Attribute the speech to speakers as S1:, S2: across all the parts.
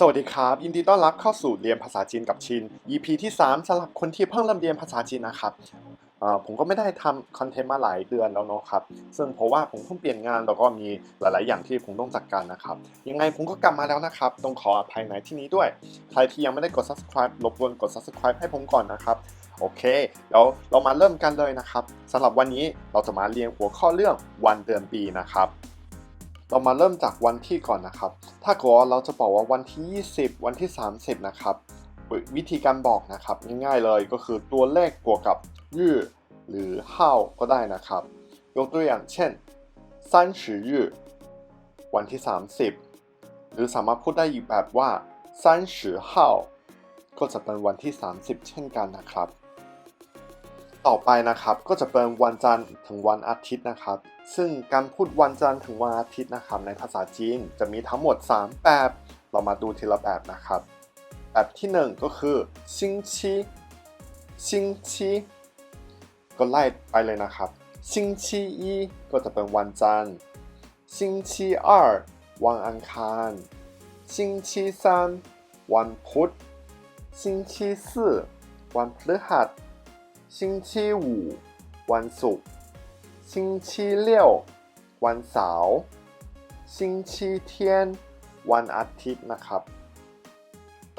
S1: สวัสดีครับ ยินดีต้อนรับเข้าสู่เรียนภาษาจีนกับชิน EP ที่ 3สำหรับคนที่เพิ่งเริ่มเรียนภาษาจีนนะครับผมก็ไม่ได้ทำคอนเทนต์มาหลายเดือนแล้วเนาะครับ ซึ่งเพราะว่าผมเพิ่งเปลี่ยนงานแล้วก็มีหลาย ๆ อย่างที่ผมต้องจัดการนะครับ ยังไงผมก็กลับมาแล้วนะครับ ต้องขออภัยในที่นี้ด้วย ใครที่ยังไม่ได้กด subscribe รบกวนกด subscribe ให้ผมก่อนนะครับ โอเค แล้วเรามาเริ่มกันเลยนะครับสำหรับวันนี้เราจะมาเรียนหัวข้อเรื่องวันเดือนปีนะครับ เรามาเริ่มจากวันที่ก่อนนะครับ ถ้าเกิดว่าเราจะบอกว่าวันที่ 20 วันที่ 30 นะครับ วิธีการบอกนะครับง่ายๆเลยก็คือตัวเลขบวกกับยื่หรือห้าก็ได้นะครับ ยกตัวอย่างเช่น30日วันที่ 30 หรือสามารถพูดได้อีกแบบว่า30号ก็จะเป็นวันที่ 30 เช่นกันนะครับ ต่อไปนะครับก็จะเป็นวันจันทร์ถึงวันอาทิตย์นะครับ ซึ่งการพูดวันจันทร์ถึงวันอาทิตย์นะครับ ในภาษาจีนจะมีทั้งหมด 3 แบบ เรามาดูทีละแบบนะครับ แบบที่ 1 ก็คือซิงชีซิงชีก็ไล่ไปเลยนะครับซิงชีอีก็จะเป็นวันจันทร์ซิงชีอ二วันอังคารซิงชีสามวันพุธซิงชีสี่วันพฤหัส 星期五วันศุกร์星期六วันเสาร์星期天วันอาทิตย์นะครับ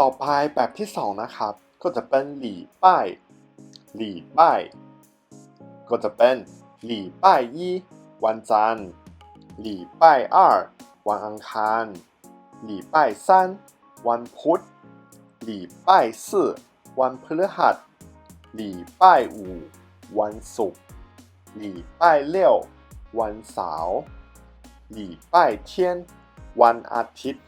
S1: ต่อไปแบบที่สองนะครับ ก็จะเป็นหลี่ป้ายหลี่ป้ายก็จะเป็นหลี่ป้ายยี่วันจันทร์หลี่ป้าย二วันอังคารหลี่ป้าย三วันพุธหลี่ป้าย四วันพฤหัส หลี่วันศุกร์หลี่วันเสาร์หลี่วันอาทิตย์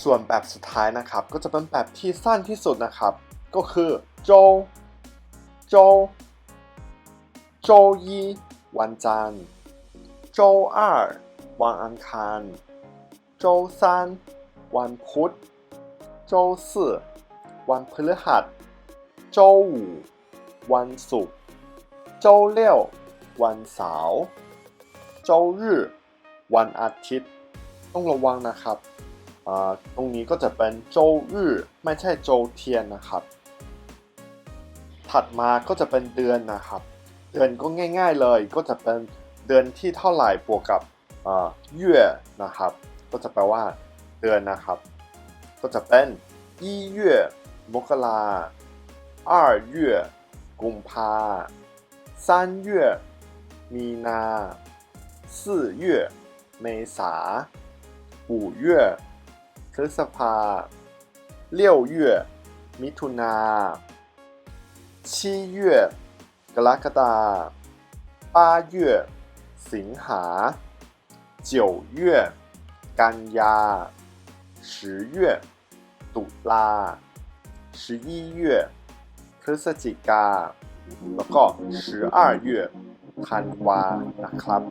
S1: ส่วนแบบสุดท้ายนะครับ ก็จะเป็นแบบที่สั้นที่สุดนะครับ ก็คือโจโจโจยีวันจันทร์โจอาร์วันอังคารโจซันวันพุธโจสวันพฤหัส โจววันศุกร์โจวเลี่ยววันเสาร์โจว日,วันอาทิตย์ ต้องระวังนะครับตรงนี้ก็จะเป็นโจวรื้ไม่ใช่โจวเทียนนะครับ ถัดมาก็จะเป็นเดือนนะครับ เดือนก็ง่าย ๆเลย ก็จะเป็นเดือนที่เท่าไหร่บวกกับเยื่อนะครับ ก็จะแปลว่าเดือนนะครับ ก็จะเป็นยี่ยื่มกรา 二月กุมภา三月มีนา四月เมษา五月พฤษภา六月มิถุนา七月กรกฎา八月สิงหา九月กันยา十月ตุลา十一月 พฤศจิกา แล้วก็12月ธันวานะครับ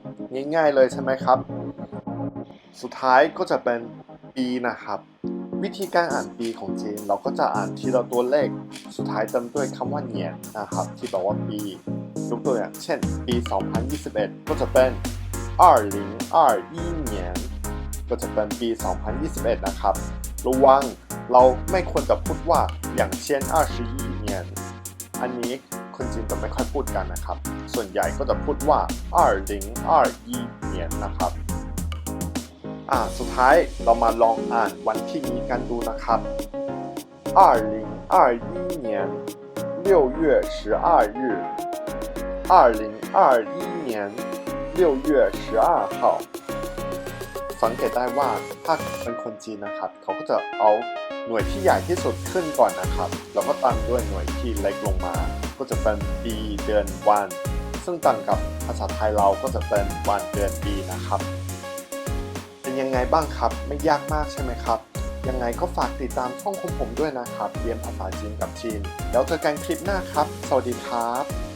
S1: ง่ายๆเลยใช่ไหมครับ สุดท้ายก็จะเป็นปีนะครับ วิธีการอ่านปีของจีนเราก็จะอ่านทีละตัวเลข สุดท้ายเติมด้วยคำว่าเนียนนะครับ ที่แปลว่าปียกตัวอย่างเช่น ปี 2021 ก็จะเป็น2021年ก็จะเป็นปี 2021 นะครับ ระวังเราไม่ควรจะพูดว่าอย่างเช่น21年 อันนี้คนจีนจะไม่ค่อยพูดกันนะครับ ส่วนใหญ่ก็จะพูดว่า2021年นะครับ อ่า สุดท้ายเรามาลองอ่านวันที่นี้กันดูนะครับ2021年6月12日2021年6月12号 สังเกตได้ว่าถ้าเป็นคนจีนนะครับ เขาก็จะเอาหน่วยที่ใหญ่ที่สุดขึ้นก่อนนะครับ แล้วก็ตามด้วยหน่วยที่เล็กลงมา ก็จะเป็นปีเดือนวัน ซึ่งต่างกับภาษาไทยเราก็จะเป็นวันเดือนปีนะครับ เป็นยังไงบ้างครับ ไม่ยากมากใช่ไหมครับ ยังไงก็ฝากติดตามช่องของผมด้วยนะครับ เรียนภาษาจีนกับจีน แล้วเจอกันคลิปหน้าครับ สวัสดีครับ